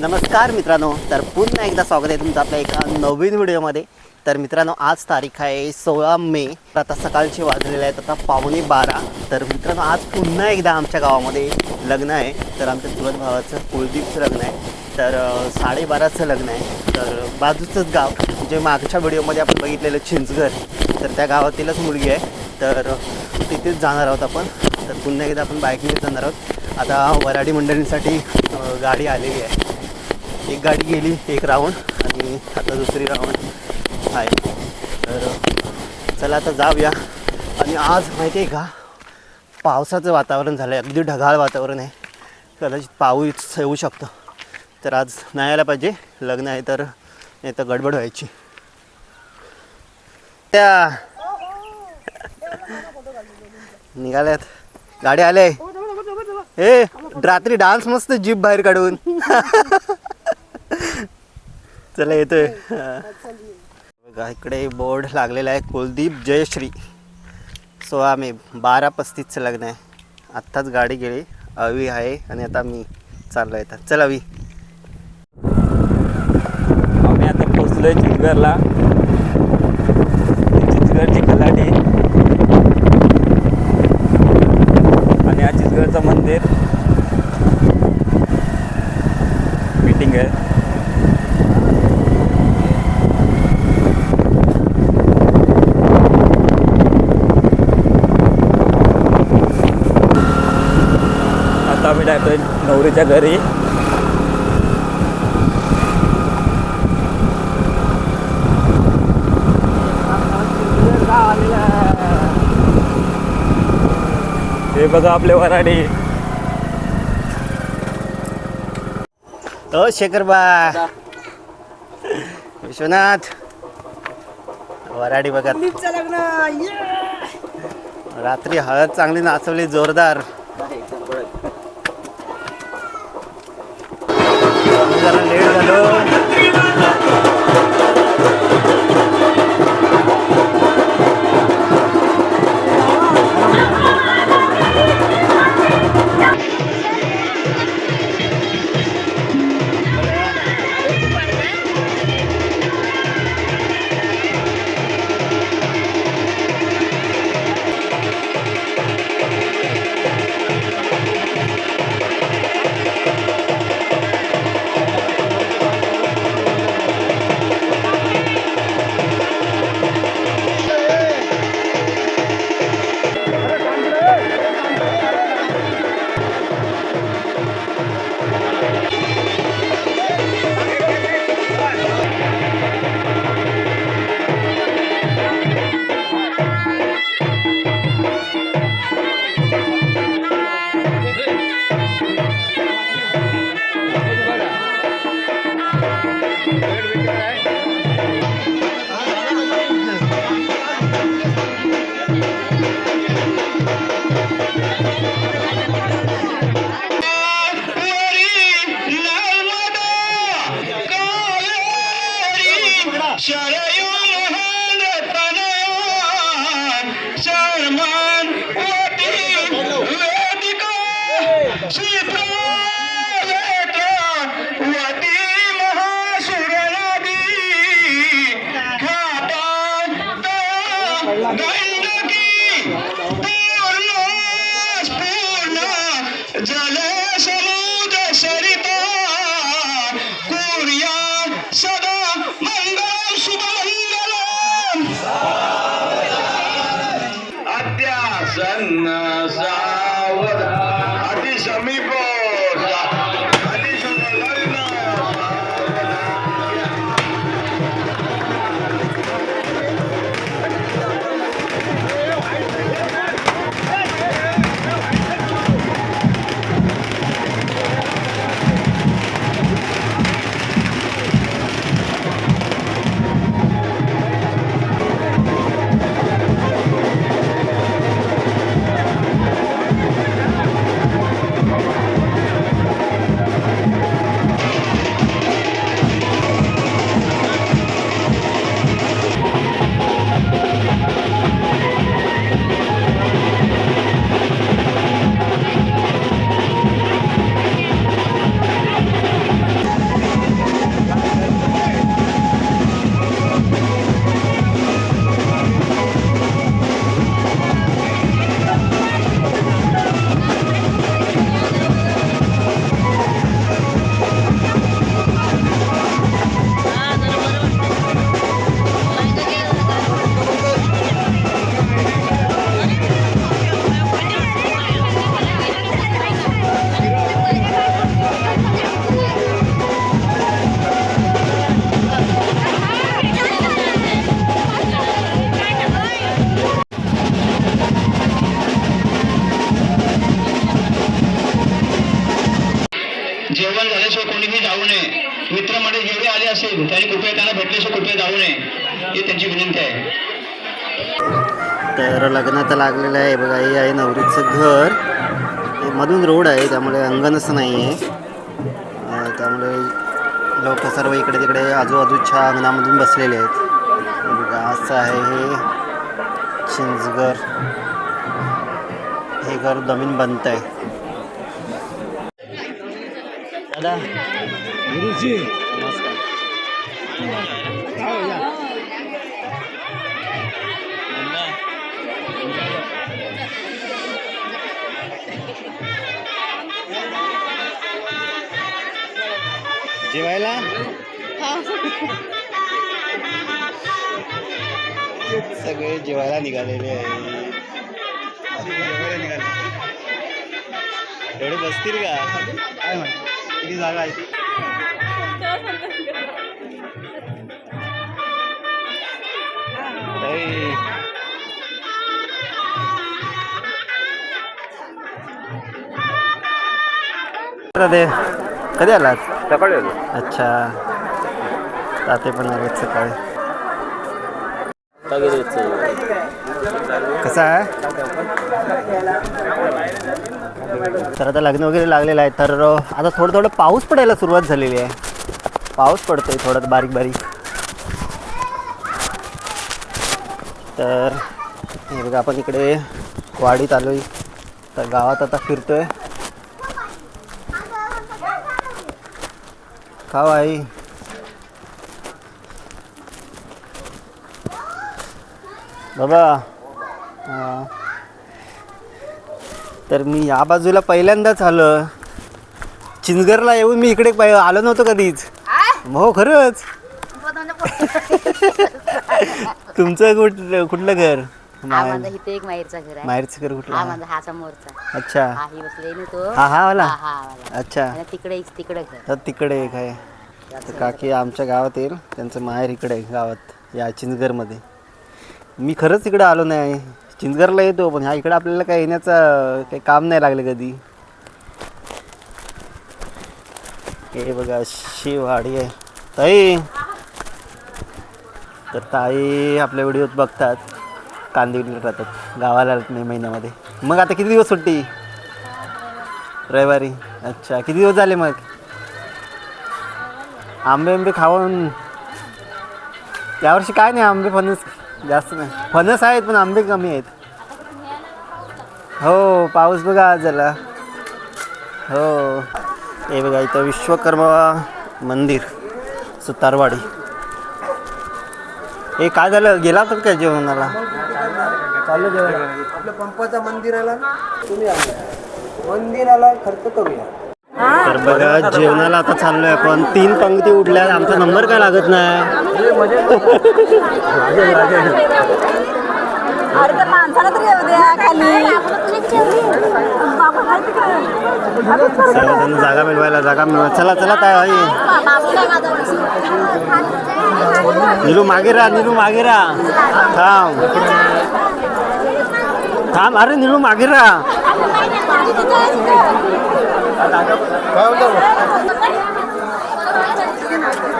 नमस्कार मित्रांनो तर पुन्हा एकदा स्वागत आहे तुमचं आपल्या एका नवीन व्हिडिओमध्ये. तर मित्रांनो आज तारीख आहे सोळा मे. तर आता सकाळचे वाजलेले आहेत आता पावणे बारा. तर मित्रांनो आज पुन्हा एकदा आमच्या गावामध्ये लग्न आहे. तर आमच्या चुलत भावाचं कुलदीपचं लग्न आहे. तर साडेबाराचं लग्न आहे. तर बाजूचंच गाव जे मागच्या व्हिडिओमध्ये आपण बघितलेलं चिंचघर तर त्या गावातीलच मुलगी आहे. तर तिथेच जाणार आहोत आपण. तर पुन्हा एकदा आपण बाईकने जाणार आहोत. आता वराडी मंडळींसाठी गाडी आलेली आहे. एक गाडी गेली एक राऊंड आणि आता दुसरी राऊंड आहे. तर चला आता जाऊया. आणि आज माहिती आहे का पावसाचं वातावरण झालं आहे अगदी ढगाळ वातावरण आहे. कदाचित पाऊस येऊ शकतो. तर आज नाही आला पाहिजे. लग्न आहे तर नाही तर गडबड व्हायची. त्या. निघाल्यात. गाडी आले ए रात्री डान्स मस्त जीप बाहेर काढून. चला येतोय. बघा इकडे बोर्ड लागलेला आहे कुलदीप जयश्री. सोळा मे बारा पस्तीसचं लग्न आहे. आत्ताच गाडी गेली अवी आहे आणि आता मी चाललो येतात चल अवी. आम्ही आता पोचलोय चिचगडला चिचगडची कलाटी आणि या चिचगडचं मंदिर. मीटिंग आहे. आता आम्ही जातोय नवरीच्या घरी. हे बघा आपले वराडी. हो शेखर बा विश्वनाथ. वराडी बघा. रात्री हळद चांगली नाचवली जोरदार. Hello. الناس जाऊ नये ही त्यांची विनंती आहे. तर लग्नात लागलेलं आहे बघा हे आहे नवरीचं घर. हे मधून रोड आहे त्यामुळे अंगणच नाही आहे त्यामुळे लोक सर्व इकडे तिकडे आजूबाजूच्या अंगणामधून बसलेले आहेत. बघा असं आहे हे चिंचघर. हे घर जमीन बनत आहे. दादा. जेवायला? सगळे जेवायला निघालेले आहे. एवढे बसतील का? काय म्हण? किती जागा आहे ऐ. कधी आलात? सकाळी आलो. अच्छा. ताते पण आलेत सकाळी. कसं आहे? तर आता लग्न वगैरे लागलेलं आहे तर आता थोडं थोडं पाऊस पडायला सुरुवात झालेली आहे. पाऊस पडतोय थोडं बारीक बारीक. तर हे बघा आपण इकडे वाडीत आलोय तर गावात आता फिरतोय. का हो आई? बाबा हा. तर मी या बाजूला पहिल्यांदाच आलं. चिंचगरला येऊन मी इकडे आलो नव्हतो कधीच. हो खरंच. तुमचं कुठ कुठलं घर? हा माय- माझा इथे एक माहेरचा घर आहे. माहेरचं घर हा कुठलं? माझा हा समोरचा. अच्छा. हा ही बसले ना तो. हा हा वाला? हा हा वाला. अच्छा. आणि तिकडे एक तिकडे घर. तर तिकडे एक आहे. तर काकी आमच्या गावात येईल. त्यांचं माहेर इकडे आहे गावात या चिंचगरमध्ये मी खरंच इकडे आलो नाही. चिंचगरला येतो पण ह्या इकडे आपल्याला काही येण्याचं काही काम नाही लागलं कधी. हे बघा शिवाडी आहे. ताई! तर ताई आपल्या व्हिडिओत बघतात. कांदिवलीला राहतात गावाला नाही महिन्यामध्ये. मग आता किती दिवस सुट्टी? रविवारी. अच्छा किती दिवस झाले मग? आंबे आंबे खाऊन. यावर्षी काय नाही आंबे फणस जास्त नाही. फणस आहेत पण आंबे कमी आहेत. हो पाऊस बघा आज झाला हो. हे बघा इथं विश्वकर्मा मंदिर सुतारवाडी. हे काय झालं? गेला होता काय जेवणाला? चालू जेवण आपल्या पंपाचा मंदिराला तुम्ही आले. मंदिराला खर्च करूया. तर बघा जेवणाला आता चाललोय आपण. तीन पंक्ती उठल्या आमचा नंबर काय लागत नाही? चला त्यांना जागा मिळवायला जागा मिळवा. चला चला काय आई निलू मागे राहा निलू मागे राहा. थांब. थांब अरे निलू मागे राहा.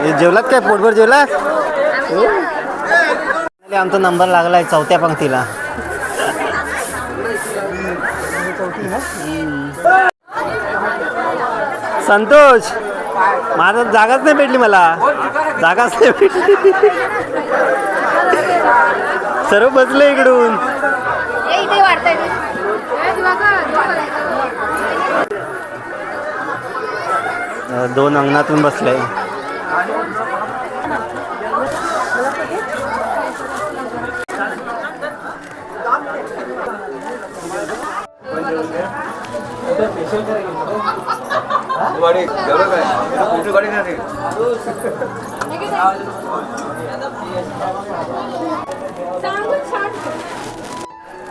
हे जेवलात काय? पोटभर जेवलात? आमचा नंबर लागलाय चौथ्या पंक्तीला. संतोष माझा जागाच नाही भेटली मला. जागाच नाही भेटली. सर्व बसले इकडून. दोन अंगणातून बसले.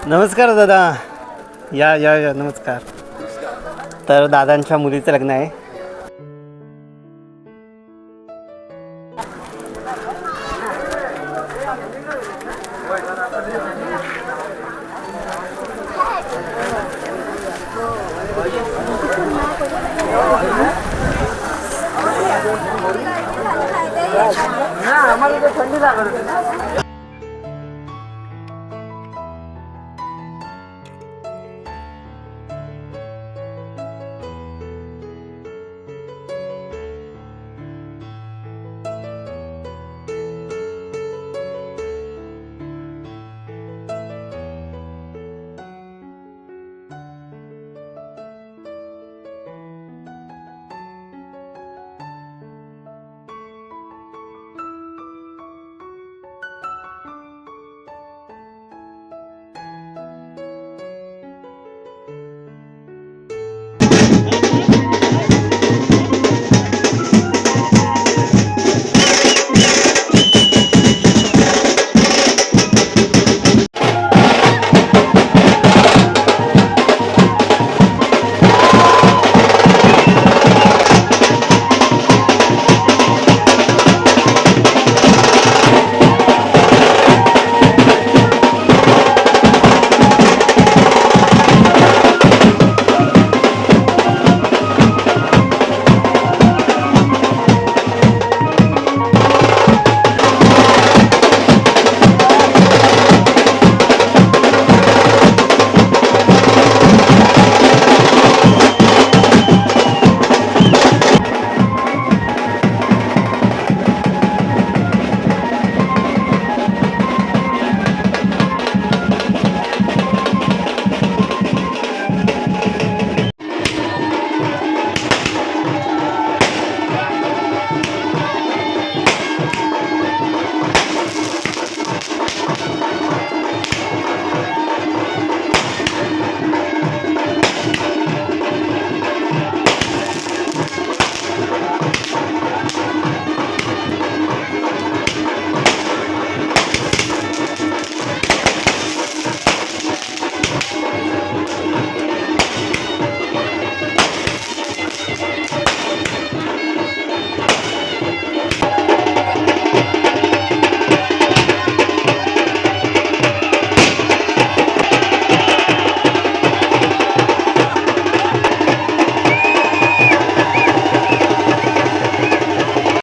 नमस्कार दादा. या या या नमस्कार. तर दादांच्या मुलीचं लग्न आहे. आम्हाला थंडी लागत